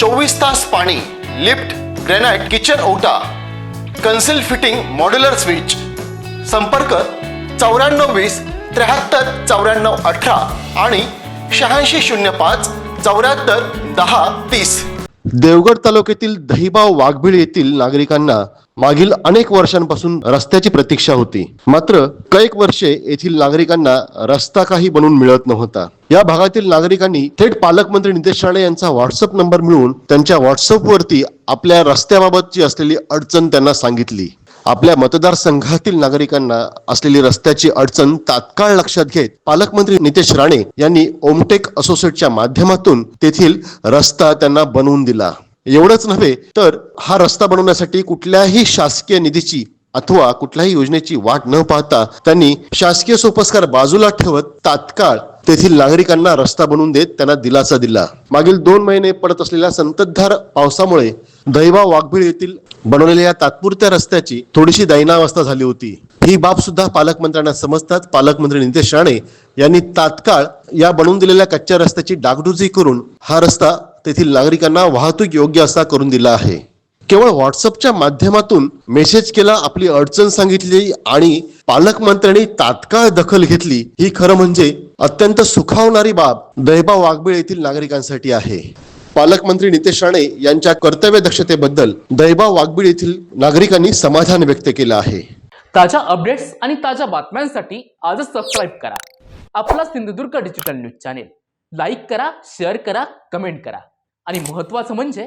चोवीस तास पाणी लिफ्ट ग्रेनाइट किचन ओटा कन्सिल फिटिंग मॉड्युलर स्विच. संपर्क चौऱ्याण्णव वीस त्र्याहत्तर चौऱ्याण्णव अठरा आणि शहाऐंशी शून्य पाच चौऱ्याहत्तर दहा तीस. देवगड तालुक्यातील दहिबाव वाघबीळ येथील नागरिकांना मागील अनेक वर्षांपासून रस्त्याची प्रतीक्षा होती. मात्र कैक वर्षे येथील नागरिकांना रस्ता काही बनवून मिळत नव्हता. या भागातील नागरिकांनी थेट पालकमंत्री नितेश राणे यांचा व्हॉट्सअप नंबर मिळवून त्यांच्या व्हॉट्सअपवरती आपल्या रस्त्याबाबतची असलेली अडचण त्यांना सांगितली. आपल्या मतदारसंघातील नागरिकांना असलेली रस्त्याची अडचण तात्काळ लक्षात घेत पालकमंत्री नितेश राणे यांनी ओमटेक असोसिएटच्या माध्यमातून तेथील रस्ता त्यांना बनवून दिला. एवढंच नव्हे तर हा रस्ता बनवण्यासाठी कुठल्याही शासकीय निधीची अथवा कुठल्याही योजनेची वाट न पाहता त्यांनी शासकीय सोपस्कार बाजूला ठेवत तात्काळ तेथील नागरिकांना रस्ता बनवून देत त्यांना दिलासा दिला. मागील दोन महिने पडत असलेल्या संततधार पावसामुळे दैवा वाघबीळ येथील बनवलेल्या या तात्पुरत्या रस्त्याची थोडीशी दैनावस्था झाली होती. ही बाब सुद्धा पालकमंत्र्यांना समजताच पालकमंत्री नितेश राणे यांनी तात्काळ या बनवून दिलेल्या कच्च्या रस्त्याची डागडुजी करून हा रस्ता तेथील नागरिकांना वाहतूक योग्य असा करून दिला आहे. केवळ व्हॉट्सअपच्या माध्यमातून मेसेज केला आपली अडचण सांगितली आणि पालकमंत्र्यांनी तात्काळ दखल घेतली ही खरं म्हणजे अत्यंत सुखावणारी बाब दैबा वाघबीळ येथील नागरिकांसाठी आहे. पालकमंत्री नितेश राणे यांच्या कर्तव्य दक्षतेबद्दल दैबा वाघबीळ येथील नागरिकांनी समाधान व्यक्त केलं आहे. ताज्या अपडेट्स आणि ताज्या बातम्यांसाठी आजच सबस्क्राईब करा. आपला Sindhudurg digital news channel like करा शेअर करा कमेंट करा. आणि महत्वाचं म्हणजे